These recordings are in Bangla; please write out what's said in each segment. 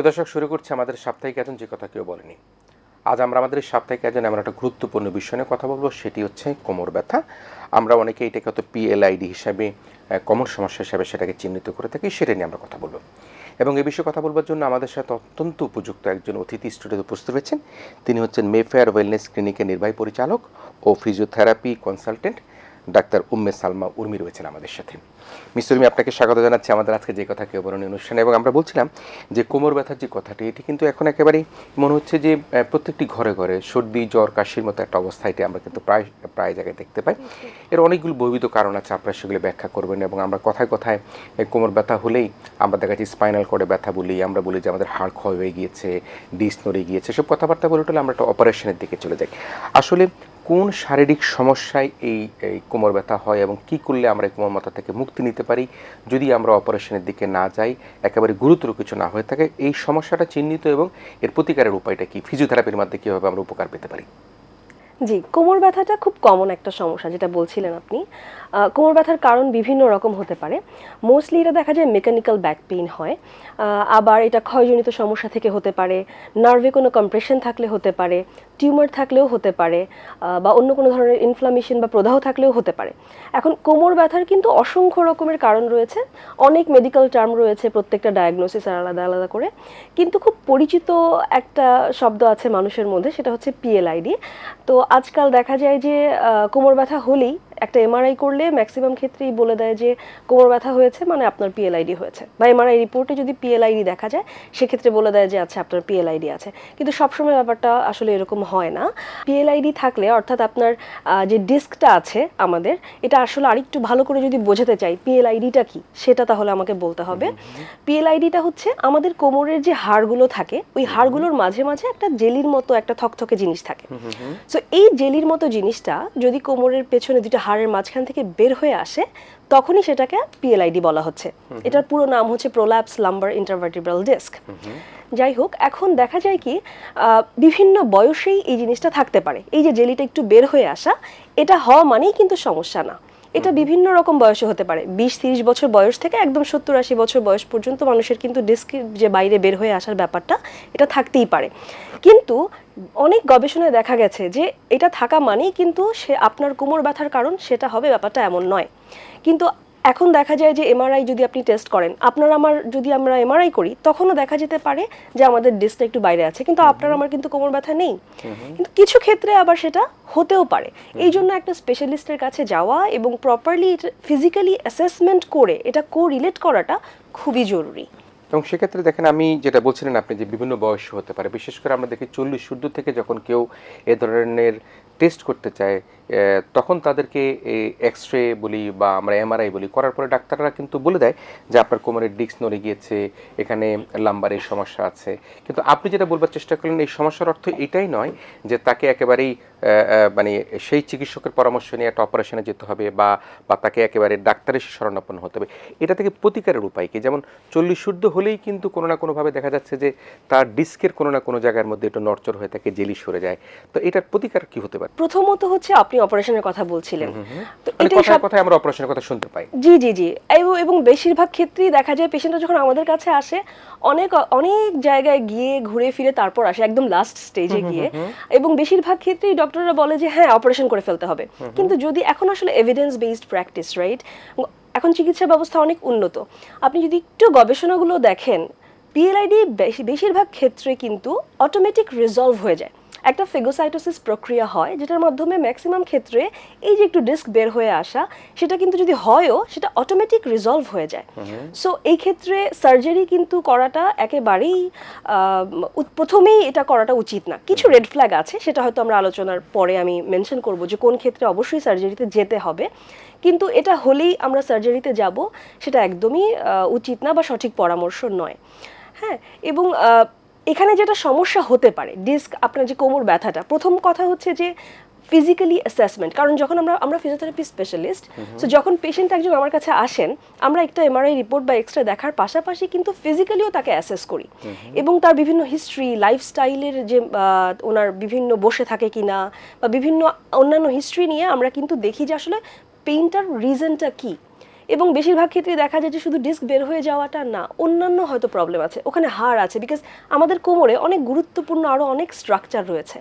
প্রিয় দর্শক, শুরু করছে আমাদের সাপ্তাহিক আয়োজন, যে কথা কেউ বলেনি। আজ আমরা আমাদের সাপ্তাহিক আয়োজনে আমরা একটা গুরুত্বপূর্ণ বিষয় নিয়ে কথা বলব, সেটি হচ্ছে কোমর ব্যথা। আমরা অনেকে এটাকে হয়তো পিএলআইডি হিসাবে কোমর সমস্যা হিসাবে সেটাকে চিহ্নিত করে থাকি, সেটা নিয়ে আমরা কথা বলব। এবং এ বিষয়ে কথা বলবার জন্য আমাদের সাথে অত্যন্ত উপযুক্ত একজন অতিথি স্টুডিওতে উপস্থিত রয়েছেন। তিনি হচ্ছেন মেফেয়ার ওয়েলনেস ক্লিনিকের নির্বাহী পরিচালক ও physiotherapy consultant doctor Umme Salma Urmi রয়েছেন আমাদের সাথে। মিস্টার উর্মি, আপনাকে স্বাগত জানাচ্ছি আমাদের আজকে যে কথা কেউ বরণী অনুষ্ঠানে। এবং আমরা বলছিলাম যে কোমর ব্যথার যে কথাটি, এটি কিন্তু এখন একেবারেই মনে হচ্ছে যে প্রত্যেকটি ঘরে ঘরে সর্দি, জ্বর, কাশির মতো একটা অবস্থা, এটি আমরা কিন্তু প্রায় প্রায় জায়গায় দেখতে পাই। এর অনেকগুলো বৈবিধ কারণ আছে, আপনারা সেগুলো ব্যাখ্যা করবেন এবং আমরা কথায় কথায় কোমর ব্যথা হলেই আমরা দেখা যাচ্ছে স্পাইনাল করে ব্যথা বলি, আমরা বলি যে আমাদের হাড় ক্ষয় হয়ে গিয়েছে, ডিস নড়ে গিয়েছে সব কথাবার্তা বলে উঠলে আমরা একটা অপারেশনের দিকে চলে যাই। আসলে কোন শারীরিক সমস্যায় এই এই কোমর ব্যথা হয় এবং কি করলে আমরা এই কোমর ব্যথা থেকে মুক্তি নিতে পারি? যদি আমরা অপারেশনের দিকে না যাই, একেবারে গুরুতর কিছু না হয়ে থাকে, এই সমস্যাটা চিহ্নিত এবং এর প্রতিকারের উপায়টা কি? ফিজিওথেরাপির মাধ্যমে কীভাবে আমরা উপকার পেতে পারি? জি, কোমর ব্যথাটা খুব কমন একটা সমস্যা, যেটা বলছিলেন আপনি। কোমর ব্যথার কারণ বিভিন্ন রকম হতে পারে। মোস্টলি এটা দেখা যায় মেকানিক্যাল ব্যাক পেইন হয়। আবার এটা ক্ষয়জনিত সমস্যা থেকে হতে পারে। নার্ভে কোনো কম্প্রেশন থাকলে হতে পারে। টিউমার থাকলেও হতে পারে বা অন্য কোনো ধরনের ইনফ্লামেশন বা প্রদাহ থাকলেও হতে পারে। এখন কোমর ব্যথার কিন্তু অসংখ্য রকমের কারণ রয়েছে, অনেক মেডিকেল টার্ম রয়েছে প্রত্যেকটা ডায়াগনোসিস আলাদা আলাদা করে। কিন্তু খুব পরিচিত একটা শব্দ আছে মানুষের মধ্যে, সেটা হচ্ছে পিএলআইডি তো আজকাল দেখা যায় যে কোমর ব্যথা হলেই একটা এমআরআই করলে ম্যাক্সিমাম ক্ষেত্রেই বলে দেয় যে কোমর ব্যথা হয়েছে মানে আপনার পিএলআইডি হয়েছে। বা এমআরআই রিপোর্টে যদি পিএলআইডি দেখা যায় সেক্ষেত্রে বলে দেয় যে আচ্ছা আপনার পিএলআইডি আছে। কিন্তু সবসময় ব্যাপারটা আসলে এরকম হয় না। পিএলআইডি থাকলে অর্থাৎ আপনার যে ডিস্কটা আছে আমাদের এটা আসলে আরেকটু ভালো করে যদি বোঝাতে চাই পিএলআইডিটা কি সেটা তাহলে আমাকে বলতে হবে। পিএলআইডিটা হচ্ছে আমাদের কোমরের যে হাড়গুলো থাকে ওই হাড়গুলোর মাঝে মাঝে একটা জেলির মতো একটা থকথকে জিনিস থাকে। সো এই জেলির মতো জিনিসটা যদি কোমরের পেছনে দুটো হাড়ের মাঝখান থেকে বের হয়ে আসে তখনই সেটাকে পিএলআইডি বলা হচ্ছে। এটার পুরো নাম হচ্ছে প্রোল্যাপস লাম্বার ইন্টারভার্টিব্রাল ডিস্ক যাই হোক এখন দেখা যায় কি আহ, বিভিন্ন বয়সেই এই জিনিসটা থাকতে পারে। এই যে জেলিটা একটু বের হয়ে আসা এটা হওয়া মানেই কিন্তু সমস্যা না। এটা বিভিন্ন রকম বয়সে হতে পারে। বিশ, তিরিশ বছর বয়স থেকে একদম সত্তর, আশি বছর বয়স পর্যন্ত মানুষের কিন্তু ডিস্ক যে বাইরে বের হয়ে আসার ব্যাপারটা, এটা থাকতেই পারে। কিন্তু অনেক গবেষণায় দেখা গেছে যে এটা থাকা মানেই কিন্তু সে আপনার কোমর ব্যথার কারণ, সেটা হবে ব্যাপারটা এমন নয়। কিন্তু এখন দেখা যায় যে এমআরআই যদি আপনি টেস্ট করেন আপনার আমার যদি আমরা এমআরআই করি তখনও দেখা যেতে পারে যে আমাদের ডিস্কটা একটু বাইরে আছে। কিন্তু আপনার আমার কিন্তু কোমর ব্যথা নেই। কিন্তু কিছু ক্ষেত্রে আবার সেটা হতেও পারে। এই জন্য একটা স্পেশালিস্টের কাছে যাওয়া এবং প্রপারলি ফিজিক্যালি অ্যাসেসমেন্ট করে এটা কো রিলেট করাটা খুবই জরুরি। এবং সেক্ষেত্রে দেখেন আমি যেটা বলছিলেন আপনি যে বিভিন্ন বয়স হতে পারে বিশেষ করে আমরা দেখি চল্লিশ সূর্য থেকে যখন কেউ এ ধরনের টেস্ট করতে চায় তখন তাদেরকে এক্স রে বলি বা আমরা এমআরআই বলি, করার পরে ডাক্তাররা কিন্তু বলে দেয় যে আপনার কোমরের ডিস্ক নড়ে গিয়েছে, এখানে লাম্বারের সমস্যা আছে। কিন্তু আপনি যেটা বলবার চেষ্টা করলেন, এই সমস্যার অর্থ এটাই নয় যে তাকে একেবারেই মানে সেই চিকিৎসকের পরামর্শ নিয়ে একটা অপারেশনে যেতে হবে বা বা তাকে একেবারে ডাক্তারের শরণাপন্ন হতে হবে। এটা থেকে প্রতিকারের উপায় কি? যেমন চল্লিশ শুদ্ধ হলেই কিন্তু কোনো না কোনোভাবে দেখা যাচ্ছে যে তার ডিস্কের কোনো না কোনো জায়গার মধ্যে একটু নড়চড় হয়ে থাকে জেলি সরে যায়। তো এটার প্রতিকার কি হতে পারে? প্রথমত হচ্ছে আপনি অপারেশনের কথা বলছিলেন। তো মানে কথায় আমরা অপারেশনের কথা শুনতে পাই। জি জি জি। এবং বেশিরভাগ ক্ষেত্রেই দেখা যায় পেশেন্টরা যখন আমাদের কাছে আসে অনেক অনেক জায়গায় গিয়ে ঘুরে ফিরে তারপর আসে একদম লাস্ট স্টেজে গিয়ে। এবং বেশিরভাগ ক্ষেত্রেই ডক্টররা বলে যে হ্যাঁ অপারেশন করে ফেলতে হবে। কিন্তু যদি এখন আসলে এভিডেন্স বেসড প্র্যাকটিস রাইট এখন চিকিৎসা ব্যবস্থা অনেক উন্নত। আপনি যদি একটু গবেষণাগুলো দেখেন পিএলআইডি বেশিরভাগ ক্ষেত্রে কিন্তু অটোমেটিক রিজলভ হয়ে যায়। একটা ফেগোসাইটোসিস প্রক্রিয়া হয় যেটার মাধ্যমে ম্যাক্সিমাম ক্ষেত্রে এই যে একটু ডিস্ক বের হয়ে আসা সেটা কিন্তু যদি হয়ও সেটা অটোমেটিক রিজলভ হয়ে যায়। সো এই ক্ষেত্রে সার্জারি কিন্তু করাটা একেবারেই প্রথমেই এটা করাটা উচিত না। কিছু রেড ফ্ল্যাগ আছে সেটা হয়তো আমরা আলোচনার পরে আমি মেনশন করব যে কোন ক্ষেত্রে অবশ্যই সার্জারিতে যেতে হবে। কিন্তু এটা হলেই আমরা সার্জারিতে যাব সেটা একদমই উচিত না বা সঠিক পরামর্শ নয়। হ্যাঁ এবং এখানে যেটা সমস্যা হতে পারে ডিস্ক আপনার যে কোমর ব্যথাটা প্রথম কথা হচ্ছে যে ফিজিক্যালি অ্যাসেসমেন্ট কারণ যখন আমরা আমরা ফিজিওথেরাপি স্পেশালিস্ট সো যখন পেশেন্ট একজন আমার কাছে আসেন আমরা একটা এমআরআই রিপোর্ট বা এক্সরে দেখার পাশাপাশি কিন্তু ফিজিক্যালিও তাকে অ্যাসেস করি। এবং তার বিভিন্ন হিস্ট্রি লাইফস্টাইলের যে ওনার বিভিন্ন বসে থাকে কিনা বা বিভিন্ন অন্যান্য হিস্ট্রি নিয়ে আমরা কিন্তু দেখি যে আসলে পেইনটার রিজনটা কী। এবং বেশিরভাগ ক্ষেত্রে দেখা যায় যে শুধু ডিস্ক বের হয়ে যাওয়াটা না, অন্যান্য হয়তো প্রবলেম আছে। ওখানে হাড় আছে বিকজ আমাদের কোমরে অনেক গুরুত্বপূর্ণ আরও অনেক স্ট্রাকচার রয়েছে।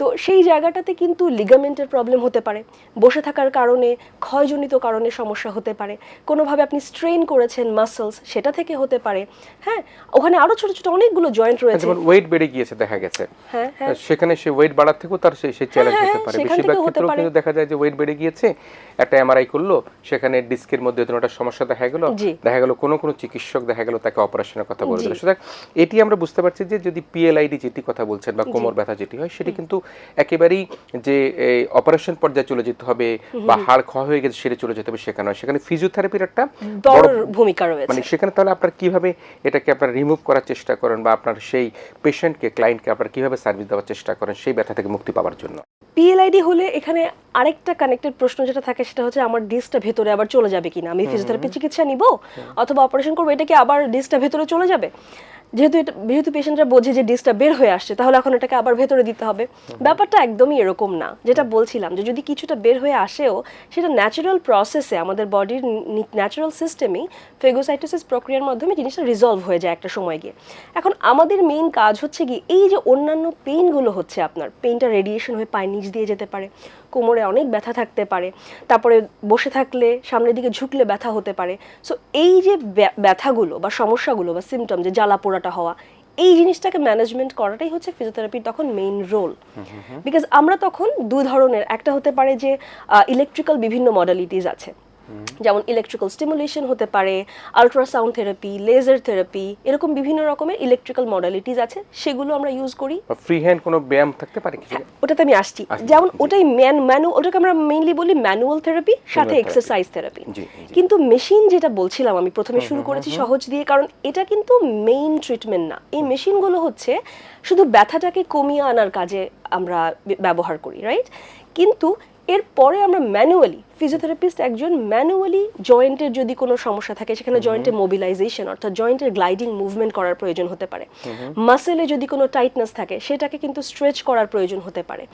তো সেই জায়গাটাতে কিন্তু লিগামেন্টের প্রবলেম হতে পারে। বসে থাকার কারণে ক্ষয়জনিত কারণে সমস্যা হতে পারে। কোনোভাবে আপনি স্ট্রেন করেছেন মাসলস সেটা থেকে হতে পারে। হ্যাঁ ওখানে আরও ছোট ছোট অনেকগুলো জয়েন্ট রয়েছে। যেমন ওয়েট বেড়ে গিয়েছে দেখা গেছে। হ্যাঁ হ্যাঁ। সেখানে সে ওয়েট বাড়ার থেকেও তার সেই সেই চ্যালেঞ্জ হ্যাঁ, হতে পারে। বেশিরভাগ ক্ষেত্রেও কিন্তু দেখা যায় যে ওয়েট বেড়ে গিয়েছে একটা এমআরআই করল সেখানে ডিস্কের মধ্যে কোনো একটা সমস্যা দেখা গেল দেখা গেল কোনো কোনো চিকিৎসক দেখা গেল তাকে অপারেশনের কথা বলে দিল। সুতরাং এটি আমরা বুঝতে পারছি যে যদি পিএলআইডি যেটি কথা বলছেন বা কোমর ব্যথা যেটি হয় সেটি কিন্তু একেবারেই যে অপারেশন পর্যায়ে চলে যেতে হবে বা হাড় ক্ষয় হয়ে গেছে সেটা চলে যেতে হবে সেখানে। নয় সেখানে ফিজিওথেরাপির একটা বড় ভূমিকা রয়েছে। মানে সেখানে তাহলে আপনার কীভাবে এটাকে আপনার রিমুভ করার চেষ্টা করেন বা আপনার সেই পেশেন্টকে ক্লায়েন্টকে আপনার কীভাবে সার্ভিস দেওয়ার চেষ্টা করেন সেই ব্যথা থেকে মুক্তি পাওয়ার জন্য? পিএলআইডি হলে এখানে আরেকটা কানেক্টেড প্রশ্ন যেটা থাকে সেটা হচ্ছে আমার ডিস্কটা ভেতরে আবার চলে যাবে কিনা? আমি ফিজিওথেরাপি চিকিৎসা নিব? অথবা অপারেশন করব এটা কি আবার ডিস্কটা ভেতরে চলে যাবে? যেহেতু এটা যেহেতু পেশেন্টরা বোঝে যে ডিস্কটা বের হয়ে আসছে তাহলে এখন এটাকে আবার ভেতরে দিতে হবে। ব্যাপারটা একদমই এরকম না। যেটা বলছিলাম যে যদি কিছুটা বের হয়ে আসেও সেটা ন্যাচারাল প্রসেসে আমাদের বডির ন্যাচারাল সিস্টেমেই ফেগোসাইটোসিস প্রক্রিয়ার মাধ্যমে জিনিসটা রিজলভ হয়ে যায় একটা সময় গিয়ে। এখন আমাদের মেইন কাজ হচ্ছে কি এই যে অন্যান্য পেইনগুলো হচ্ছে আপনার পেইনটা রেডিয়েশন হয়ে পায়ের নিচ দিয়ে যেতে পারে। কোমরে অনেক ব্যথা থাকতে পারে। তারপরে বসে থাকলে সামনের দিকে ঝুঁকলে ব্যথা হতে পারে। সো এই যে ব্যথাগুলো বা সমস্যাগুলো বা সিমটম যে জ্বালা পোড়াটা হওয়া এই জিনিসটাকে ম্যানেজমেন্ট করাটাই হচ্ছে ফিজিওথেরাপির তখন মেইন রোল বিকজ আমরা তখন দু ধরনের একটা হতে পারে যে ইলেকট্রিক্যাল বিভিন্ন মডালিটিস আছে। যেমন ইলেকট্রিক্যাল স্টিমুলেশন হতে পারে আলট্রাসাউন্ড থেরাপি লেজার থেরাপি এরকম বিভিন্ন রকমের ইলেকট্রিক্যাল মডালিটিস আছে সেগুলো আমরা ইউজ করি। ফ্রি হ্যান্ড কোনো ব্যায়াম থাকতে পারে কিছু? ওটাতে আমি আসছি। যেমন ওটাই ম্যান ম্যানু ওটাকে আমরা মেইনলি বলি ম্যানুয়াল থেরাপি সাথে এক্সারসাইজ থেরাপি। কিন্তু মেশিন যেটা বলছিলাম আমি প্রথমে শুরু করেছি সহজ দিয়ে কারণ এটা কিন্তু মেইন ট্রিটমেন্ট না। এই মেশিনগুলো হচ্ছে শুধু ব্যথাটাকে কমিয়ে আনার কাজে আমরা ব্যবহার করি রাইট কিন্তু এরপরে আমরা ম্যানুয়ালি ফিজিওথেরাপিস্ট একজন ম্যানুয়ালি জয়েন্টের যদি কোনো সমস্যা থাকে সেখানে জয়েন্টের মোবিলাইজেশন অর্থাৎ জয়েন্টের গ্লাইডিং মুভমেন্ট করার প্রয়োজন হতে পারে। মাসেলে যদি কোনো টাইটনেস থাকে সেটাকে কিন্তু স্ট্রেচ করার প্রয়োজন হতে পারে।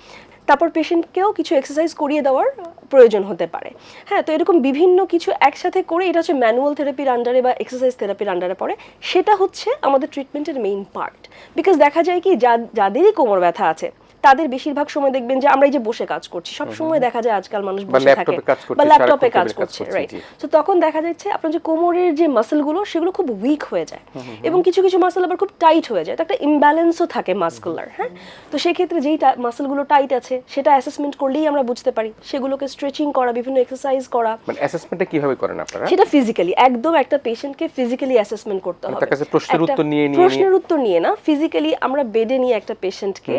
তারপর পেশেন্টকেও কিছু এক্সারসাইজ করিয়ে দেওয়ার প্রয়োজন হতে পারে। হ্যাঁ তো এরকম বিভিন্ন কিছু একসাথে করে এটা হচ্ছে ম্যানুয়াল থেরাপির আন্ডারে বা এক্সারসাইজ থেরাপির আন্ডারে পড়ে সেটা হচ্ছে আমাদের ট্রিটমেন্টের মেইন পার্ট বিকজ দেখা যায় কি যা- যাদেরই কোমর ব্যথা আছে তাদের বেশিরভাগ সময় দেখবেন যে আমরা এই যে বসে কাজ করছি। সব সময় দেখা যায় আজকাল মানুষ বসে থাকে। বা ল্যাপটপে কাজ করছে রাইট। তো তখন দেখা যাচ্ছে আপনার যে কোমরের যে মাসেলগুলো সেগুলো খুব উইক হয়ে যায়। এবং কিছু কিছু মাসেল আবার খুব টাইট হয়ে যায়। তো একটা ইমব্যালেন্সও থাকে মাসকুলার হ্যাঁ? তো সেই ক্ষেত্রে যেই মাসেলগুলো টাইট আছে সেটা অ্যাসেসমেন্ট করলেই আমরা বুঝতে পারি। সেগুলোকে স্ট্রেচিং করা বিভিন্ন এক্সারসাইজ করা। মানে অ্যাসেসমেন্টটা কীভাবে করেন আপনারা? সেটা ফিজিক্যালি একদম একটা পেশেন্টকে ফিজিক্যালি অ্যাসেসমেন্ট করতে মানে হবে। তার কাছে প্রশ্নের উত্তর নিয়ে নিয়ে প্রশ্নের উত্তর নিয়ে না ফিজিক্যালি আমরা বেডে নিয়ে একটা পেশেন্টকে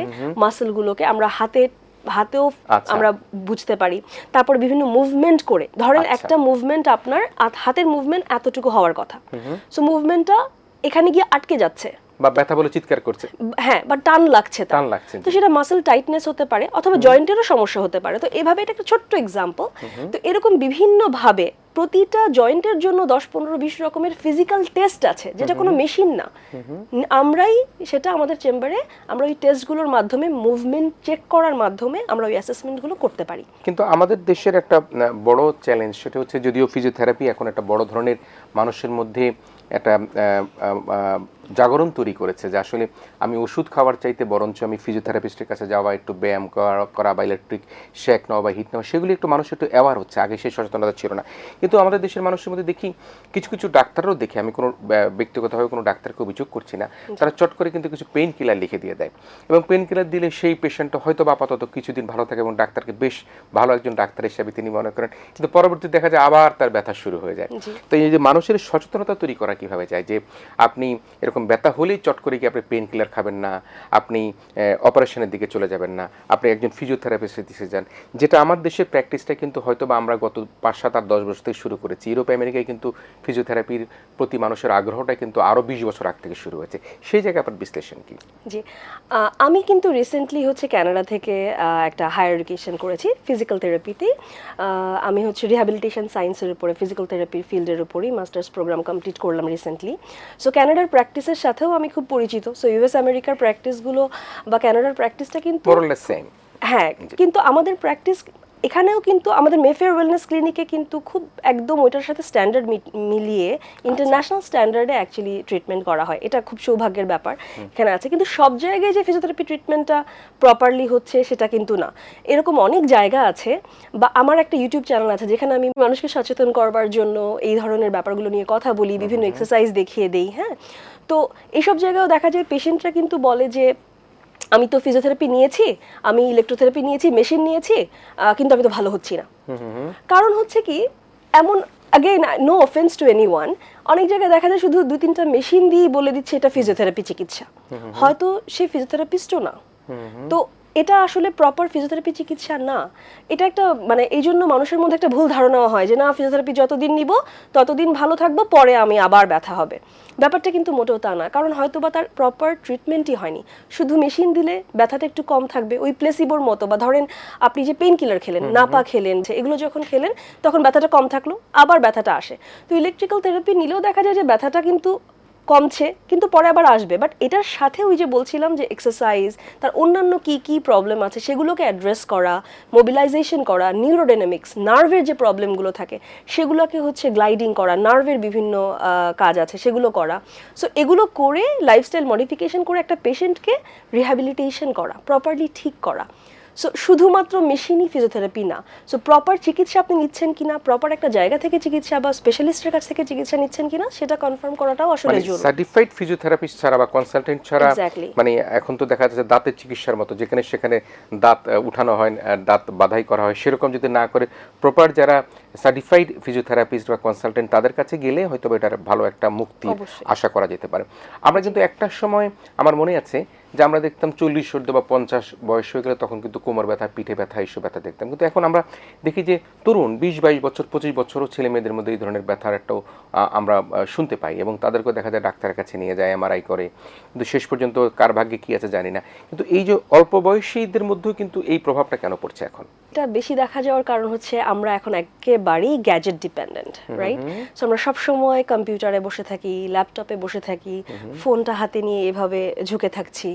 মাসেলগুলোকে আমরা হাতে হাতেও আচ্ছা। আমরা বুঝতে পারি। তারপর বিভিন্ন মুভমেন্ট করে ধরেন আচ্ছা। একটা মুভমেন্ট আপনার হাতের মুভমেন্ট এতটুকু হওয়ার কথা। সো মুভমেন্টটা এখানে গিয়ে আটকে যাচ্ছে। বা ব্যথা বলে চিৎকার করছে। হ্যাঁ বা টান লাগছে টান লাগছে, তো সেটা মাসেল টাইটনেস হতে পারে অথবা জয়েন্টেরও সমস্যা হতে পারে। তো এভাবে এটা একটা ছোট্ট এক্সাম্পল তো এরকম বিভিন্ন ভাবে প্রতিটা জয়েন্টের জন্য দশ পনেরো বিশ রকমের ফিজিক্যাল টেস্ট আছে যেটা কোনো মেশিন না। আমরাই সেটা আমাদের চেম্বারে আমরা ওই টেস্টগুলোর মাধ্যমে মুভমেন্ট চেক করার মাধ্যমে আমরা ওই অ্যাসেসমেন্টগুলো করতে পারি। কিন্তু আমাদের দেশের একটা বড় চ্যালেঞ্জ সেটা হচ্ছে যদিও ফিজিওথেরাপি এখন একটা বড় ধরনের মানুষের মধ্যে একটা জাগরণ তৈরি করেছে যে আসলে আমি ওষুধ খাওয়ার চাইতে বরঞ্চ আমি ফিজিওথেরাপিস্টের কাছে যাওয়া একটু ব্যায়াম করা- বা ইলেকট্রিক শেক নেওয়া বা হিট নেওয়া সেগুলি একটু মানুষ একটু অ্যাওয়ার হচ্ছে। আগে সেই সচেতনতা ছিল না। কিন্তু আমাদের দেশের মানুষের মধ্যে দেখি কিছু কিছু ডাক্তারও দেখি। আমি কোনো ব্যক্তিগতভাবে কোনো ডাক্তারকে অভিযোগ করছি না। তারা চট করে কিন্তু কিছু পেইন কিলার লিখে দিয়ে দেয়। এবং পেন কিলার দিলে সেই পেশেন্টটা হয়তো বা আপাতত কিছুদিন ভালো থাকে এবং ডাক্তারকে বেশ ভালো একজন ডাক্তার হিসাবে তিনি মনে করেন। কিন্তু পরবর্তী দেখা যায় আবার তার ব্যথা শুরু হয়ে যায়। তো এই যে মানুষের সচেতনতা তৈরি করা কীভাবে যায়? যে আপনি এরকম ব্যথা হলেই চট করে কি আপনি পেইন কিলার খাবেন না, আপনি অপারেশনের দিকে চলে যাবেন না, আপনি একজন ফিজিওথেরাপিস্টের দিকে যান। যেটা আমার দেশের প্র্যাকটিসটা কিন্তু হয়তো বা আমরা গত পাঁচ সাত আট, দশ বছর থেকে শুরু করেছি। ইউরোপ, আমেরিকায় কিন্তু ফিজিওথেরাপির প্রতি মানুষের আগ্রহটা কিন্তু আরও বিশ বছর আগ থেকে শুরু হয়েছে। সেই জায়গায় আপনার বিশ্লেষণ কি? জি আমি কিন্তু রিসেন্টলি হচ্ছে কানাডা থেকে একটা হায়ার এডুকেশন করেছি ফিজিক্যাল থেরাপিতে আমি হচ্ছে রিহ্যাবিলিটেশন সায়েন্সের উপরে ফিজিক্যাল থেরাপির ফিল্ডের উপরেই মাস্টার্স প্রোগ্রাম কমপ্লিট করলাম রিসেন্টলি সো কানাডার প্র্যাকটিসের সাথেও আমি খুব পরিচিত। সো ইউএস আমেরিকার প্র্যাকটিসগুলো বা কানাডার প্র্যাকটিসটা কিন্তু সেম হ্যাঁ কিন্তু আমাদের প্র্যাকটিস এখানেও কিন্তু আমাদের মেফেয়ার ওয়েলনেস ক্লিনিকে কিন্তু খুব একদম ওইটার সাথে স্ট্যান্ডার্ড মিলিয়ে ইন্টারন্যাশনাল স্ট্যান্ডার্ডে অ্যাকচুয়ালি ট্রিটমেন্ট করা হয়। এটা খুব সৌভাগ্যের ব্যাপার এখানে আছে। কিন্তু সব জায়গায় যে ফিজিওথেরাপি ট্রিটমেন্টটা প্রপারলি হচ্ছে সেটা কিন্তু না। এরকম অনেক জায়গা আছে বা আমার একটা ইউটিউব চ্যানেল আছে যেখানে আমি মানুষকে সচেতন করবার জন্য এই ধরনের ব্যাপারগুলো নিয়ে কথা বলি বিভিন্ন এক্সারসাইজ দেখিয়ে দেই হ্যাঁ? তো এইসব জায়গায়ও দেখা যায় পেশেন্টরা কিন্তু বলে যে আমি তো ফিজিওথেরাপি নিয়েছি আমি ইলেকট্রোথেরাপি নিয়েছি মেশিন নিয়েছি কিন্তু আমি তো ভালো হচ্ছি না। কারণ হচ্ছে কি এমন again no offence to anyone অনেক জায়গায় দেখা যায় শুধু দু তিনটা মেশিন দিয়ে বলে দিচ্ছে এটা ফিজিওথেরাপি চিকিৎসা। হয়তো সে ফিজিওথেরাপিস্টও না। তো এটা আসলে প্রপার ফিজিওথেরাপি চিকিৎসা না। এটা একটা মানে এই জন্য মানুষের মধ্যে একটা ভুল ধারণা হয় যে না ফিজিওথেরাপি যতদিন নিব ততদিন ভালো থাকব পরে আমি আবার ব্যথা হবে। ব্যাপারটা কিন্তু মোটেও তা না কারণ হয়তো বা তার প্রপার ট্রিটমেন্টই হয়নি। শুধু মেশিন দিলে ব্যথাটা একটু কম থাকবে ওই প্লেসিবোর মতো বা ধরেন আপনি যে পেইন কিলার খেলেন নাপা খেলেন যে এগুলো যখন খেলেন তখন ব্যথাটা কম থাকল আবার ব্যথাটা আসে। তো ইলেকট্রিক্যাল থেরাপি নিলেও দেখা যায় যে ব্যথাটা কিন্তু কমছে, কিন্তু পরে আবার আসবে। বাট এটার সাথে ওই যে বলছিলাম যে এক্সারসাইজ তার অন্যান্য কি কি প্রবলেম আছে, সেগুলোকে অ্যাড্রেস করা মোবিলাইজেশন করা নিউরোডাইনামিক্স নার্ভের যে প্রবলেমগুলো থাকে, সেগুলোকে হচ্ছে গ্লাইডিং করা নার্ভের বিভিন্ন কাজ আছে, সেগুলো করা। সো এগুলো করে লাইফস্টাইল মডিফিকেশন করে একটা পেশেন্টকে রিহ্যাবিলিটেশন করা প্রপারলি ঠিক করা। সো শুধুমাত্র মেশিনই ফিজিওথেরাপি না। সো প্রপার চিকিৎসা আপনি নিচ্ছেন কিনা প্রপার একটা জায়গা থেকে চিকিৎসা বা স্পেশালিস্টের কাছ থেকে চিকিৎসা নিচ্ছেন কিনা সেটা কনফার্ম করাটাও আসলে মানে জরুরি। সার্টিফাইড ফিজিওথেরাপিস্ট ছাড়া বা কনসালটেন্ট ছাড়া মানে এখন তো দেখা যাচ্ছে দাঁতের চিকিৎসার মতো যেখানে সেখানে দাঁত উঠানো হয় দাঁত বাধাই করা হয় সেরকম যদি না করে প্রপার যারা সার্টিফাইড ফিজিওথেরাপিস্ট বা কনসালটেন্ট তাদের কাছে গেলে হয়তো এটার ভালো একটা মুক্তি আশা করা যেতে পারে। আমরা কিন্তু একটা সময় আমার মনে আছে যে আমরা দেখতাম চল্লিশ সর্দ বা পঞ্চাশ বয়স হয়ে গেলে তখন কিন্তু কোমর ব্যথা, পিঠে ব্যথা, এইসব ব্যথা দেখতাম। কিন্তু এখন আমরা দেখি যে তরুণ বিশ, বাইশ বছর, পঁচিশ বছরও ছেলে মেয়েদের মধ্যে এই ধরনের ব্যথার একটাও আমরা শুনতে পাই এবং তাদেরকে দেখা যায় ডাক্তারের কাছে নিয়ে যায়, এমআরআই করে। কিন্তু শেষ পর্যন্ত কার ভাগ্যে কী আছে জানি না। কিন্তু এই যে অল্প বয়সীদের মধ্যেও কিন্তু এই প্রভাবটা কেন পড়ছে এখন? এটা বেশি দেখা যাওয়ার কারণ হচ্ছে আমরা এখন একেবারেই গ্যাজেট ডিপেন্ডেন্ট রাইট সো আমরা সব সময় কম্পিউটারে বসে থাকি ল্যাপটপে বসে থাকি ফোনটা হাতে নিয়ে এভাবে ঝুঁকে থাকছি।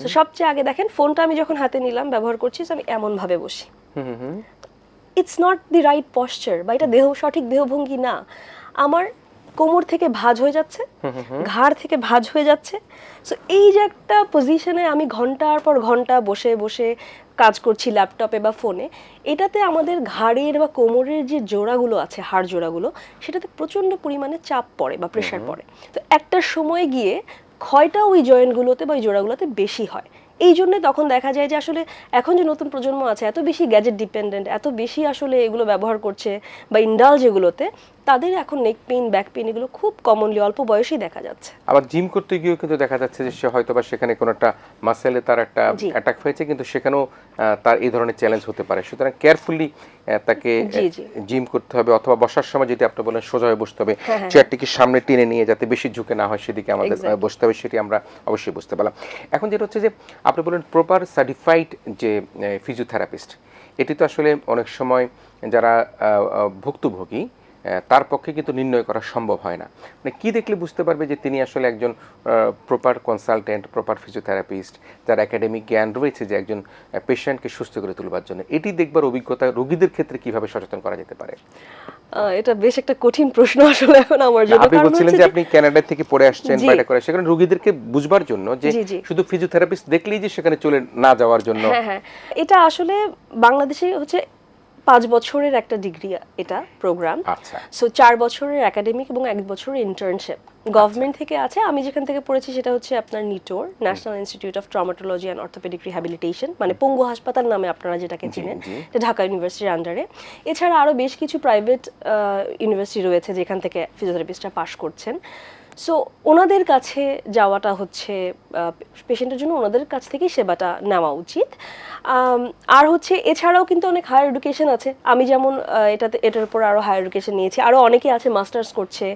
তো সবচেয়ে আগে দেখেন ফোনটা আমি যখন হাতে নিলাম ব্যবহার করছি আমি এমন ভাবে বসি it's not the right posture বা এটা দেহ সঠিক দেহভঙ্গি না। আমার কোমর থেকে ভাঁজ হয়ে যাচ্ছে ঘাড় থেকে ভাঁজ হয়ে যাচ্ছে। সো এই যে একটা পজিশনে আমি ঘণ্টার পর ঘণ্টা বসে বসে কাজ করছি ল্যাপটপে বা ফোনে এটাতে আমাদের ঘাড়ের বা কোমরের যে জোড়াগুলো আছে হাড় জোড়াগুলো সেটাতে প্রচণ্ড পরিমাণে চাপ পড়ে বা প্রেশার পড়ে। তো একটা সময় গিয়ে ক্ষয়টা ওই জয়েন্টগুলোতে বা ওই জোড়াগুলোতে বেশি হয়। এই জন্য তখন দেখা যায় যে আসলে এখন যে নতুন প্রজন্ম আছে এত বেশি গ্যাজেট ডিপেন্ডেন্ট এত বেশি আসলে এগুলো ব্যবহার করছে বা ইন্ডাল যেগুলোতে তাদের এখন নেক পেইন ব্যাক পেইন এগুলো খুব কমনলি অল্প বয়সেই দেখা যাচ্ছে। আবার জিম করতে গিয়েও কিন্তু দেখা যাচ্ছে যে সে হয়তো বা সেখানে কোনো একটা মাসেলে তার একটা অ্যাটাক হয়েছে কিন্তু সেখানেও তার এই ধরনের চ্যালেঞ্জ হতে পারে। সুতরাং কেয়ারফুলি তাকে। জিম করতে হবে অথবা বসার সময় যেটি আপনি বলেন সোজা হয়ে বসতে হবে। হ্যাঁ, হ্যাঁ। চেয়ারটিকে সামনে টেনে নিয়ে যাতে বেশি ঝুঁকে না হয় সেদিকে আমাদের বসতে হবে সেটি আমরা অবশ্যই বুঝতে পারলাম। এখন যেটা হচ্ছে যে আপনি বলেন প্রপার সার্টিফাইড যে ফিজিওথেরাপিস্ট এটি তো আসলে অনেক সময় যারা ভুক্তভোগী তার পক্ষে কিন্তু নির্ণয় করা সম্ভব হয় না। মানে কি দেখলে বুঝতে পারবে যে তিনি আসলে একজন প্রপার কনসালটেন্ট প্রপার ফিজিওথেরাপিস্ট যার একাডেমিক জ্ঞান রয়েছে যে একজন পেশেন্টকে সুস্থ করে তুলবার জন্য? এটি দেখবার অভিজ্ঞতা রোগীদের ক্ষেত্রে কীভাবে সচেতন করা যেতে পারে? এটা বেশ একটা কঠিন প্রশ্ন আসলে এখন আমার জন্য। আপনি বলছিলেন যে আপনি কানাডা থেকে পড়ে আসছেন জি। বা এটা করে সেখানে রোগীদেরকে বুঝবার জন্য যে। শুধু ফিজিওথেরাপিস্ট দেখলেই যে সেখানে চলে না যাওয়ার জন্য। হ্যাঁ হ্যাঁ। এটা আসলে বাংলাদেশে হচ্ছে পাঁচ বছরের একটা ডিগ্রি এটা প্রোগ্রাম আচ্ছা। সো চার বছরের একাডেমিক এবং এক বছরের ইন্টার্নশিপ গভর্নমেন্ট থেকে আছে আমি যেখান থেকে পড়েছি সেটা হচ্ছে আপনার NITOR national institute of traumatology and orthopaedic rehabilitation মানে পঙ্গু হাসপাতাল নামে আপনারা যেটাকে চিনেন এটা ঢাকা ইউনিভার্সিটির আন্ডারে এছাড়া আরও বেশ কিছু প্রাইভেট ইউনিভার্সিটি রয়েছে যেখান থেকে ফিজিওথেরাপিস্টরা পাশ করছেন। সো ওনাদের কাছে যাওয়াটা হচ্ছে পেশেন্টের জন্য ওনাদের কাছ থেকেই সেবাটা নেওয়া উচিত। আর হচ্ছে এছাড়াও কিন্তু অনেক হায়ার এডুকেশন আছে। আমি যেমন এটাতে, এটার উপর আরও হায়ার এডুকেশন নিয়েছি। আরও অনেকে আছে মাস্টার্স করছে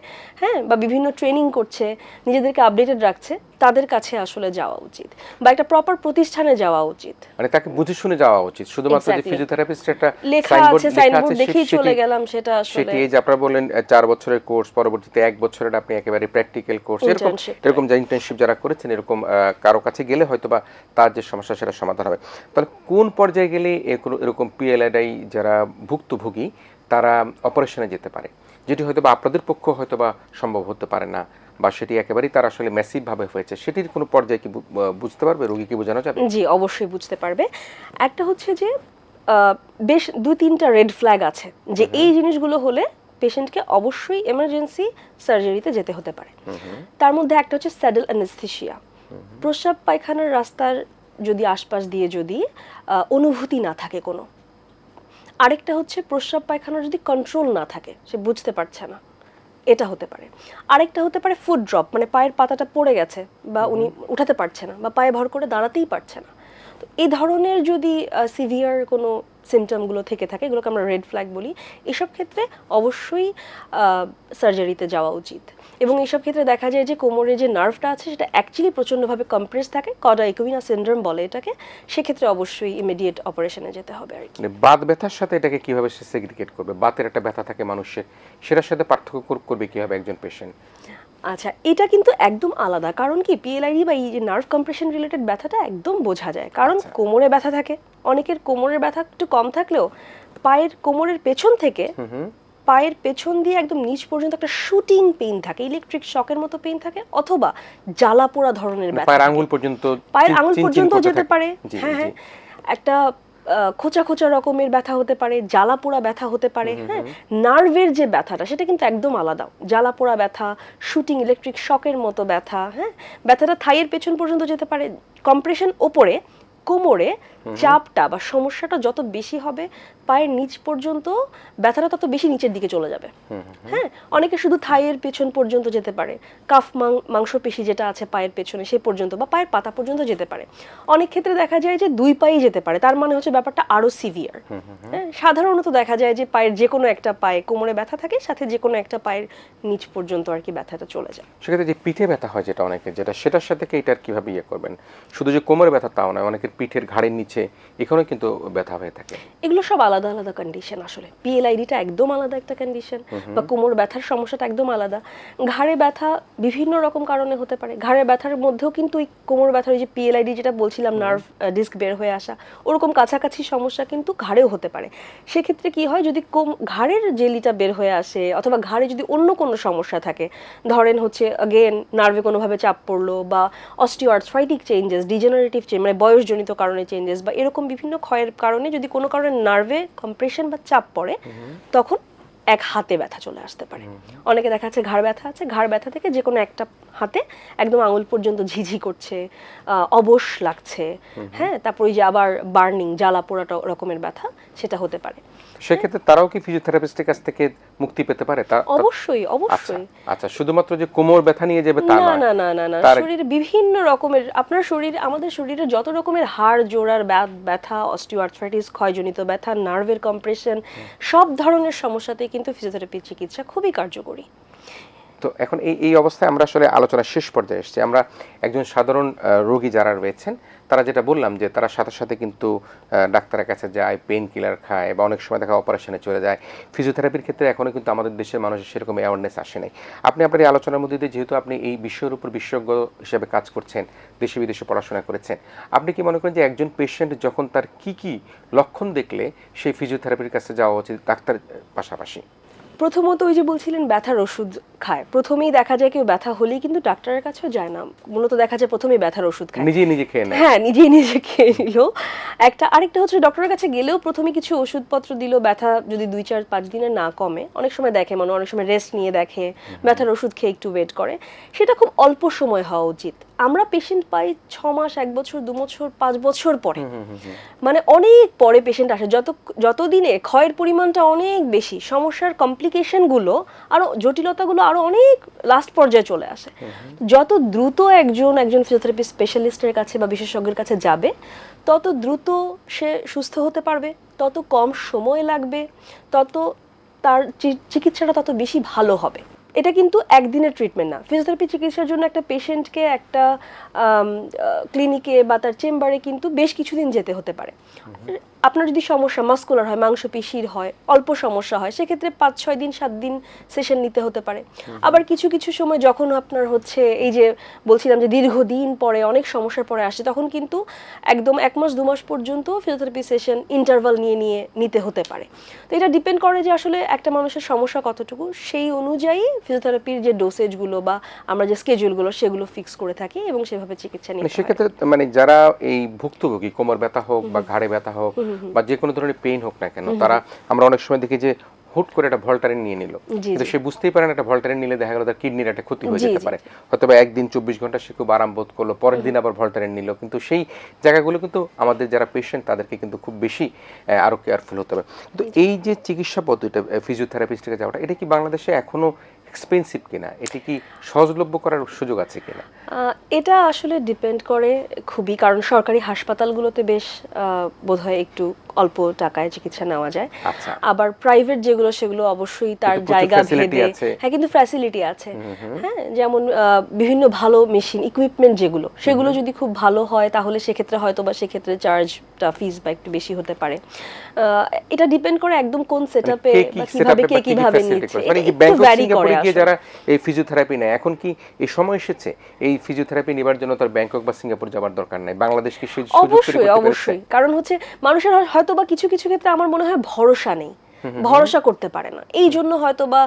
হ্যাঁ বা বিভিন্ন ট্রেনিং করছে, নিজেদেরকে আপডেটেড রাখছে। তাদের কাছে আসলে যাওয়া উচিত বা একটা প্রপার প্রতিষ্ঠানে যাওয়া উচিত। মানে তাকে বুঝে শুনে যাওয়া উচিত। শুধুমাত্র যে ফিজিওথেরাপিস্ট একটা লেখা আছে সাইনবোর্ড দেখেই চলে গেলাম সেটা আসলে সেটি যে আপনারা আহ, চার বছরের কোর্স পরবর্তীতে এক বছরের আপনি একেবারে প্র্যাকটিক্যাল কোর্স এরকম এরকম যে ইন্টার্নশিপ যারা করেছেন এরকম কারও কাছে গেলে হয়তো বা তার যে সমস্যা সেটা সমাধান হবে। তাহলে কোন পর্যায়ে গেলে এরকম পিএলআইডাই যারা ভুক্তভোগী তারা অপারেশনে যেতে পারে? যেটি হয়তো বা আপনাদের পক্ষ হয়তো বা সম্ভব হতে পারে না। বা সেটি একেবারেই তার আসলে ম্যাসিভ ভাবে হয়েছে সেটির কোনো পর্যায়ে কি বুঝতে পারবে? রোগীকে বোঝানো যাবে? জি অবশ্যই বুঝতে পারবে। একটা হচ্ছে যে বেশ দু তিনটা রেড ফ্ল্যাগ আছে যে এই জিনিসগুলো হলে পেশেন্টকে অবশ্যই এমার্জেন্সি সার্জারিতে যেতে হতে পারে। তার মধ্যে একটা হচ্ছে স্যাডেল অ্যানেস্থেশিয়া প্রস্রাব পায়খানার রাস্তার যদি আশপাশ দিয়ে যদি অনুভূতি না থাকে কোনো। আরেকটা হচ্ছে প্রস্রাব পায়খানার যদি কন্ট্রোল না থাকে সে বুঝতে পারছে না। এটা হতে পারে। আরেকটা হতে পারে ফুড ড্রপ মানে পায়ের পাতাটা পড়ে গেছে বা উনি উঠাতে পারছে না বা পায়ে ভর করে দাঁড়াতেই পারছে না। তো এই ধরনের যদি সিভিয়ার কোনো সিমটমগুলো থেকে থাকে, এগুলোকে আমরা রেড ফ্ল্যাগ বলি, এসব ক্ষেত্রে অবশ্যই সার্জারিতে যাওয়া উচিত। এবং এইসব ক্ষেত্রে দেখা যায় যে কোমরে যে নার্ভটা আছে, সেটা অ্যাকচুয়ালি প্রচণ্ডভাবে কম্প্রেস থাকে, কডা ইকুইনা সিন্ড্রোম বলে এটাকে, সেক্ষেত্রে অবশ্যই ইমিডিয়েট অপারেশনে যেতে হবে আর কি মানে বাত ব্যথার সাথে এটাকে কীভাবে সে সেগ্রিগেট করবে? বাতের একটা ব্যথা থাকে মানুষের, সেটার সাথে পার্থক্য করবে কীভাবে একজন পেশেন্ট আচ্ছা এটা কিন্তু একদম আলাদা। কারণ কি? পিএলআইডি বা এই যে নার্ভ কম্প্রেশন রিলেটেড ব্যথাটা একদম বোঝা যায়। কারণ আচ্ছা। কোমরে ব্যথা থাকে। অনেকের কোমরের ব্যথা একটু কম থাকলেও পায়ের কোমরের পেছন থেকে পায়ের পেছন দিয়ে একদম নিচ পর্যন্ত একটা শুটিং পেইন থাকে। ইলেকট্রিক শকের মতো পেইন থাকে অথবা জ্বালা পোড়া ধরনের ব্যথা পায়ের। আঙ্গুল পর্যন্ত পায়ের আঙুল পর্যন্ত যেতে পারে। হ্যাঁ হ্যাঁ। একটা খোঁচা খোঁচা রকমের ব্যথা হতে পারে জ্বালা পোড়া ব্যথা হতে পারে হ্যাঁ? নার্ভের যে ব্যথাটা সেটা কিন্তু একদম আলাদা। জ্বালা পোড়া ব্যথা শুটিং ইলেকট্রিক শকের মতো ব্যথা হ্যাঁ? ব্যথাটা থাইয়ের পেছন পর্যন্ত যেতে পারে। কম্প্রেশন ওপরে কোমরে চাপটা বা সমস্যাটা যত বেশি হবে পায়ের নিচ পর্যন্ত ব্যথাটা তত বেশি নিচের দিকে চলে যাবে। হ্যাঁ অনেকে শুধু থাইয়ের পেছন পর্যন্ত যেতে পারে কাফ মাং- মাংসপেশি যেটা আছে পায়ের পেছনে সে পর্যন্ত বা পায়ের পাতা পর্যন্ত যেতে পারে। অনেক ক্ষেত্রে দেখা যায় যে দুই পায়েই যেতে পারে তার মানে হচ্ছে ব্যাপারটা আরও সিভিয়ার। হ্যাঁ সাধারণত দেখা যায় যে পায়ের যে কোনো একটা পায়ে কোমরে ব্যথা থাকে সাথে যে কোনো একটা পায়ের নিচ পর্যন্ত আর কি ব্যথাটা চলে যায়। সেক্ষেত্রে যে পিঠে ব্যথা হয় যেটা অনেকের যেটা সেটার সাথে এটার কীভাবে ইয়ে করবেন? শুধু যে কোমরে ব্যথা তাও নয় অনেকের পিঠের ঘাড়ের নিচে এখানেও কিন্তু ব্যথা হয়ে থাকে। এগুলো সব আলাদা আলাদা কন্ডিশন আসলে। পিএলআইডিটা একদম আলাদা একটা কন্ডিশন বা কোমর ব্যথার সমস্যাটা একদম আলাদা। ঘাড়ে ব্যথা বিভিন্ন রকম কারণে হতে পারে। ঘাড়ে ব্যথার মধ্যেও কিন্তু ওই কোমর ব্যথার ওই যে পিএলআইডি যেটা বলছিলাম নার্ভ ডিস্ক বের হয়ে আসা ওরকম কাছাকাছি সমস্যা কিন্তু ঘাড়েও হতে পারে। সেক্ষেত্রে কি হয় যদি কোম ঘাড়ের জেলিটা বের হয়ে আসে অথবা ঘাড়ে যদি অন্য কোনো সমস্যা থাকে ধরেন হচ্ছে অগেন নার্ভে কোনোভাবে চাপ পড়ল বা অস্টিওআর্থ্রাইটিক চেঞ্জেস ডিজেনারেটিভ চেঞ্জ মানে বয়সজনিত কারণে চেঞ্জেস বা এরকম বিভিন্ন ক্ষয়ের কারণে যদি কোনো কারণে নার্ভে কম্প্রেশন বা চাপ পড়ে তখন এক হাতে ব্যথা চলে আসতে পারে। অনেকে দেখা যাচ্ছে ঘাড় ব্যথা আছে ঘাড় ব্যথা থেকে যে কোনো একটা হাতে একদম আঙুল পর্যন্ত ঝিঝি করছে আহ, অবশ লাগছে। হ্যাঁ তারপর ওই যে আবার বার্নিং জ্বালা পোড়াটা রকমের ব্যথা সেটা হতে পারে। সেক্ষেত্রে তারাও কি ফিজিওথেরাপিস্টের কাছ থেকে মুক্তি পেতে পারে? তা তা- অবশ্যই আচ্ছা অবশ্যই। আচ্ছা শুধুমাত্র যে কোমর ব্যথা নিয়ে যাবে তা না না না না না শরীরে বিভিন্ন রকমের আপনার শরীরে আমাদের শরীরে যত রকমের হাড় জোড়ার ব্যথা অস্টিওআর্থ্রাইটিস ক্ষয়জনিত ব্যথা নার্ভের কম্প্রেশন সব ধরনের সমস্যাতে কিন্তু ফিজিওথেরাপি চিকিৎসা খুবই কার্যকরী। তো এখন এই এই অবস্থায় আমরা আসলে আলোচনা শেষ পর্যায়ে এসেছি। আমরা একজন সাধারণ রোগী যারা রয়েছেন তারা যেটা বললাম যে তারা সাথে সাথে কিন্তু ডাক্তারের কাছে যায় পেন কিলার খায় বা অনেক সময় দেখা অপারেশনে চলে যায়। ফিজিওথেরাপির ক্ষেত্রে এখনও কিন্তু আমাদের দেশের মানুষের সেরকম অ্যাওয়ারনেস আসে নাই। আপনি আপনার এই আলোচনার মধ্যে দিয়ে যেহেতু আপনি এই বিষয়ের উপর বিশেষজ্ঞ হিসেবে কাজ করছেন, দেশে বিদেশে পড়াশোনা করেছেন, আপনি কি মনে করেন যে একজন পেশেন্ট যখন তার কি কি লক্ষণ দেখলে সেই ফিজিওথেরাপির কাছে যাওয়া উচিত, ডাক্তার পাশাপাশি? প্রথমত ওই যে বলছিলেন ব্যথার ওষুধ খায়। প্রথমেই দেখা যায় কেউ ব্যথা হলেই কিন্তু ডাক্তারের কাছেও যায় না। মূলত দেখা যায় প্রথমেই ব্যথার ওষুধ খায়। নিজেই নিজে খেয়ে নেয়। হ্যাঁ নিজেই নিজে খেয়ে নিল। একটা আরেকটা হচ্ছে ডক্টরের কাছে গেলেও প্রথমে কিছু ওষুধপত্র দিল ব্যথা যদি দুই চার পাঁচ দিনে না কমে। অনেক সময় দেখে মানে অনেক সময় রেস্ট নিয়ে দেখে ব্যথার ওষুধ খেয়ে একটু ওয়েট করে। সেটা খুব অল্প সময় হওয়া উচিত। আমরা পেশেন্ট পাই ছ মাস এক বছর দু বছর পাঁচ বছর পরে। মানে অনেক পরে পেশেন্ট আসে। যত যত দিনে ক্ষয়ের পরিমাণটা অনেক বেশি সমস্যার কমপ্লিকেশনগুলো আরও জটিলতাগুলো আরও অনেক লাস্ট পর্যায়ে চলে আসে। যত দ্রুত একজন একজন ফিজিওথেরাপি স্পেশালিস্টের কাছে বা বিশেষজ্ঞের কাছে যাবে তত দ্রুত সে সুস্থ হতে পারবে তত কম সময় লাগবে তত তার চিকিৎসাটা তত বেশি ভালো হবে। এটা কিন্তু একদিনের ট্রিটমেন্ট না। ফিজিওথেরাপি চিকিৎসার জন্য একটা পেশেন্টকে একটা ক্লিনিকে বা তার চেম্বারে কিন্তু বেশ কিছুদিন যেতে হতে পারে। আপনার যদি সমস্যা মাস্কুলার হয় মাংসপেশির হয় অল্প সমস্যা হয় সেক্ষেত্রে পাঁচ ছয় দিন সাত দিন সেশন নিতে হতে পারে। আবার কিছু কিছু সময় যখন আপনার হচ্ছে এই যে বলছিলাম যে দীর্ঘদিন পরে অনেক সমস্যার পরে আসে তখন কিন্তু একদম এক মাস দু মাস পর্যন্ত ফিজিওথেরাপি সেশন ইন্টারভাল নিয়ে নিয়ে নিতে হতে পারে। তো এটা ডিপেন্ড করে যে আসলে একটা মানুষের সমস্যা কতটুকু সেই অনুযায়ী ফিজিওথেরাপির যে ডোসেজগুলো বা আমরা যে স্কেজুলগুলো সেগুলো ফিক্স করে থাকি এবং সেভাবে চিকিৎসা মানে নিতে হয়। সেক্ষেত্রে মানে যারা এই ভুক্তভোগী কোমর ব্যথা হোক বা ঘাড়ে ব্যথা হোক বা যে কোনো ধরনের পেইন হোক না কেন তারা আমরা অনেক সময় দেখি যে হুট করে একটা ভলটারিন নিয়ে নিল। কিন্তু সে বুঝতেই পারে না একটা ভলটারিন নিলে দেখা গেল তার কিডনির একটা ক্ষতি হয়ে যেতে পারে। হয়তো বা একদিন চব্বিশ ঘণ্টা সে খুব আরাম বোধ করল পরের দিন আবার ভলটারিন নিল। কিন্তু সেই জায়গাগুলো কিন্তু আমাদের যারা পেশেন্ট তাদেরকে কিন্তু খুব বেশি আহ, আরও কেয়ারফুল হতে হবে। কিন্তু এই যে চিকিৎসা পদ্ধতিটা ফিজিওথেরাপিস্টের যাওয়াটা এটা কি বাংলাদেশে এখনও এক্সপেন্সিভ কিনা? এটি কি সহজলভ্য করার সুযোগ আছে কিনা? এটা আসলে ডিপেন্ড করে খুবই, কারণ সরকারি হাসপাতালগুলোতে বেশ বোধহয় একটু অল্প টাকায় চিকিৎসা নেওয়া যায়। আচ্ছা। আবার প্রাইভেট যেগুলো সেগুলো অবশ্যই তার জায়গা ভেদে হ্যাঁ কিন্তু ফ্যাসিলিটি আছে। হ্যাঁ যেমন বিভিন্ন ভালো মেশিন ইকুইপমেন্ট যেগুলো সেগুলো যদি খুব ভালো হয় তাহলে সেক্ষেত্রে হয়তো বা সেক্ষেত্রে চার্জটা ফিস বা একটু বেশি হতে পারে। এটা ডিপেন্ড করে একদম কোন সেটআপে মানে বা কীভাবে কে কীভাবে নিচ্ছে। মানে কি ব্যাংকক সিঙ্গাপুরে গিয়ে যারা এই ফিজিওথেরাপি নেয় এখন কি এই সময় এসেছে? এই ফিজিওথেরাপি নেবার জন্য তার ব্যাংকক বা সিঙ্গাপুর যাওয়ার দরকার নাই? বাংলাদেশ কি সেই সুযোগ অবশ্যই অবশ্যই। কারণ হচ্ছে মানুষের হয়- হয়তো বা কিছু কিছু ক্ষেত্রে আমার মনে হয় ভরসা নেই। ভরসা করতে পারে না। এই জন্য হয়তো বা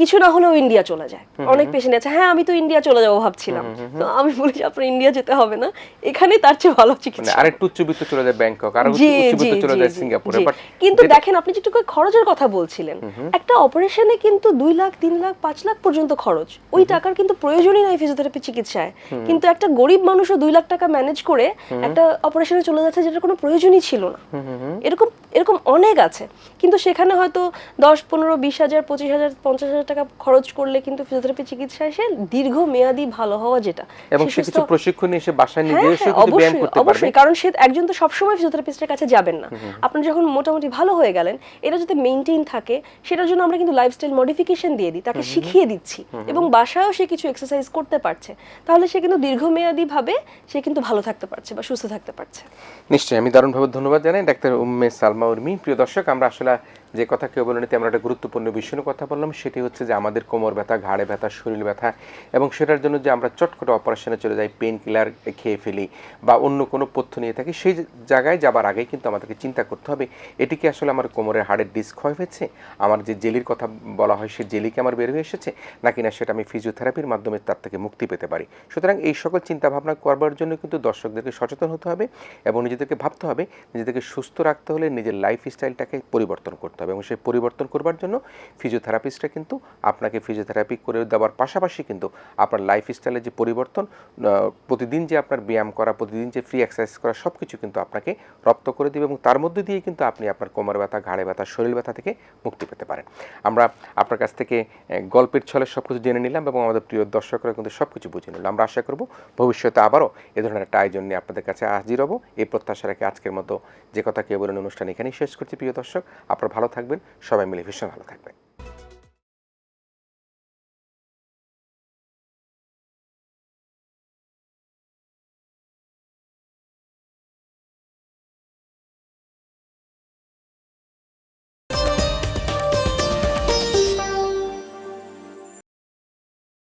কিছু না হলেও ইন্ডিয়া চলে যায়। অনেক পেশেন্ট আছে হ্যাঁ আমি তো ইন্ডিয়া চলে যাব ভাবছিলাম। তো আমি বলি যে আপনার ইন্ডিয়া যেতে হবে না। এখানে তার চেয়ে ভালো মানে চিকিৎসা আরেকটু উচ্চবিত্ত চলে যায় ব্যাংকক আর উচ্চবিত্ত চলে যায় সিঙ্গাপুরে কিন্তু দেখেন আপনি যেটুকু খরচের কথা বলছিলেন একটা অপারেশনে কিন্তু দুই লাখ তিন লাখ পাঁচ লাখ পর্যন্ত খরচ। ওই টাকার কিন্তু প্রয়োজনই নাই ফিজিওথেরাপি চিকিৎসায়। কিন্তু একটা গরিব মানুষও দুই লাখ টাকা ম্যানেজ করে একটা অপারেশনে চলে যাচ্ছে যেটা কোনো প্রয়োজনই ছিল না। এরকম এরকম অনেক আছে। কিন্তু সেখানে হয়তো দশ পনেরো বিশ হাজার পঁচিশ হাজার পঞ্চাশ হাজার টাকা খরচ করলে কিন্তু ফিজিওথেরাপি চিকিৎসা এসে দীর্ঘ মেয়াদি ভালো হওয়া যেটা। এবং সে কিছু প্রশিক্ষণ এসে বাসায় নিজে হ্যাঁ এসে হ্যাঁ কিন্তু ব্যায়াম করতে পারবে। অবশ্যই কারণ সে একজন তো সবসময় ফিজিওথেরাপিস্টের কাছে যাবেন না। আপনি যখন মোটামুটি ভালো হয়ে গেলেন এটা যদি মেনটেন থাকে সেটার জন্য আমরা কিন্তু লাইফস্টাইল মডিফিকেশন দিয়ে দিই তাকে শিখিয়ে দিচ্ছি। এবং বাসায়ও সে কিছু এক্সারসাইজ করতে পারছে। তাহলে সে কিন্তু দীর্ঘমেয়াদী ভাবে সে কিন্তু ভালো থাকতে পারছে বা সুস্থ থাকতে পারছে। নিশ্চয়ই আমি দারুণভাবে ধন্যবাদ জানাই ডাক্তার উম্মে সালমা উর্মি। প্রিয় দর্শক আমরা আসলে যে কথা কেউ বলে নিতে আমরা একটা গুরুত্বপূর্ণ বিষয় নিয়ে কথা বললাম। সেটি হচ্ছে যে আমাদের কোমর ব্যথা, ঘাড়ে ব্যথা, শরীর ব্যথা এবং সেটার জন্য যে আমরা চট করে অপারেশনে চলে যাই পেন কিলার খেয়ে ফেলি বা অন্য কোনো পথ্য নিয়ে থাকি, সেই জায়গায় যাবার আগেই কিন্তু আমাদেরকে চিন্তা করতে হবে, এটি কি আসলে আমার কোমরের হাড়ের ডিস্ক ক্ষয় হয়েছে? আমার যে জেলির কথা বলা হয় সেই জেলি কি আমার বের হয়ে এসেছে? নাকি না সেটা আমি ফিজিওথেরাপির মাধ্যমে তার থেকে মুক্তি পেতে পারি? সুতরাং এই সকল চিন্তা ভাবনা করবার জন্য কিন্তু দর্শকদেরকে সচেতন হতে হবে এবং নিজেদেরকে ভাবতে হবে, নিজেদেরকে সুস্থ রাখতে হলে নিজের লাইফ স্টাইলটাকে পরিবর্তন করতে হবে এবং সেই পরিবর্তন করবার জন্য ফিজিওথেরাপিস্টরা কিন্তু আপনাকে ফিজিওথেরাপি করে দেওয়ার পাশাপাশি কিন্তু আপনার লাইফ স্টাইলের যে পরিবর্তন প্রতিদিন যে আপনার ব্যায়াম করা, প্রতিদিন যে ফ্রি এক্সারসাইজ করা সব কিছু কিন্তু আপনাকে রপ্ত করে দেবে এবং তার মধ্যে দিয়ে কিন্তু আপনি আপনার কোমর ব্যথা, ঘাড়ে ব্যথা, শরীর ব্যথা থেকে মুক্তি পেতে পারেন। আমরা আপনার কাছ থেকে গল্পের ছলে সব কিছু জেনে নিলাম এবং আমাদের প্রিয় দর্শকরা কিন্তু সব কিছু বুঝে নিল। আমরা আশা করব ভবিষ্যতে আবারও এ ধরনের একটা আয়োজন নিয়ে আপনাদের কাছে হাজির হব। এই প্রত্যাশা রেখে আজকের মতো যে কথা কেউ বলেন অনুষ্ঠান এখানেই শেষ করছি, প্রিয় দর্শক। আপনার ভালো থাকবেন সবাই মিলে ভীষণ ভালো থাকবেন।